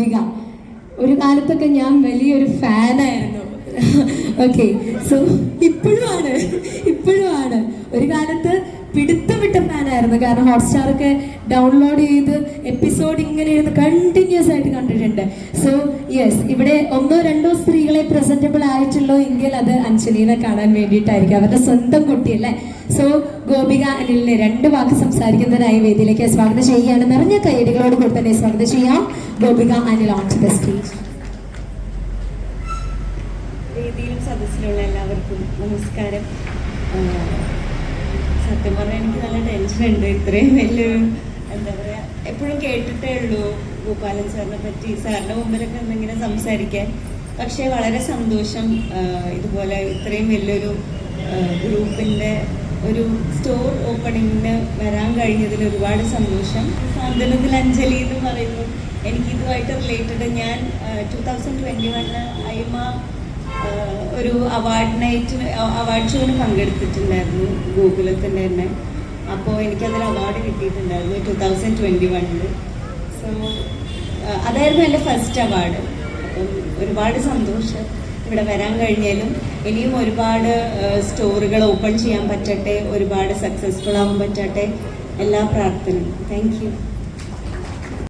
ഗോപിക ഒരു കാലത്തൊക്കെ ഞാൻ വലിയൊരു ഫാനായിരുന്നു. ഓക്കെ സോ ഇപ്പോഴും ആണ് ഇപ്പോഴും ആണ് ഒരു കാലത്ത് പിടുത്തം വിട്ട ഫാനായിരുന്നു. കാരണം ഹോട്ട്സ്റ്റാർ ഒക്കെ ഡൗൺലോഡ് ചെയ്ത് എപ്പിസോഡ് ഇങ്ങനെ ഇരുന്ന് കണ്ടിന്യൂസ് ആയിട്ട് കണ്ടിട്ടുണ്ട് സോ യെസ് ഇവിടെ ഒന്നോ രണ്ടോ സ്ത്രീകളെ പ്രസന്റബിൾ ആയിട്ടുള്ളൂ എങ്കിൽ അത് അഞ്ജലിനെ കാണാൻ വേണ്ടിയിട്ടായിരിക്കും. അവരുടെ സ്വന്തം കുട്ടിയല്ലേ സോ ഗോപിക അനിലിനെ രണ്ട് വാക്ക് സംസാരിക്കുന്നതിനായി വേദിയിലേക്ക് സ്വാഗതം ചെയ്യുകയാണ്. നിറഞ്ഞ കൈയടികളോട് കൂടി തന്നെ സ്വാഗതം ചെയ്യാം. Gopika Anil on to the stage സദസ്സിലുള്ള എല്ലാവർക്കും നമസ്കാരം. സത്യം പറഞ്ഞാൽ എനിക്ക് നല്ല ടെൻഷൻ ഉണ്ട്. ഇത്രയും വലിയൊരു എന്താ പറയാ എപ്പോഴും കേട്ടിട്ടേ ഉള്ളൂ ഗോപാലൻ സാറിനെ പറ്റി. സാറിന്റെ മുമ്പിലൊക്കെ എന്തെങ്കിലും സംസാരിക്കാൻ. പക്ഷേ വളരെ സന്തോഷം ഇതുപോലെ ഇത്രയും വലിയൊരു ഗ്രൂപ്പിന്റെ ഒരു സ്റ്റോർ ഓപ്പണിങ്ങിന് വരാൻ കഴിഞ്ഞതിൽ ഒരുപാട് സന്തോഷം. സാന്ത്വനത്തിൽ അഞ്ജലി എന്ന് പറയുന്നു. എനിക്ക് ഇതുമായിട്ട് റിലേറ്റഡ് ഞാൻ ടു തൗസൻഡ് ട്വന്റി വണ്ണ് ഐമ ഒരു അവാർഡ് നൈറ്റിന് അവാർഡ് ഷോന് പങ്കെടുത്തിട്ടുണ്ടായിരുന്നു ഗോകുലത്തിന്റെ തന്നെ. അപ്പോൾ എനിക്കതിൽ അവാർഡ് കിട്ടിയിട്ടുണ്ടായിരുന്നു ടു തൗസൻഡ് ട്വന്റി വണ്ണിൽ സോ അതായിരുന്നു എന്റെ ഫസ്റ്റ് അവാർഡ് അപ്പം ഒരുപാട് സന്തോഷം ഇവിടെ വരാൻ കഴിഞ്ഞാലും ഇനിയും ഒരുപാട് സ്റ്റോറുകൾ ഓപ്പൺ ചെയ്യാൻ പറ്റട്ടെ ഒരുപാട് സക്സസ്ഫുൾ ആവാൻ പറ്റട്ടെ. എല്ലാ പ്രാർത്ഥനയും. താങ്ക്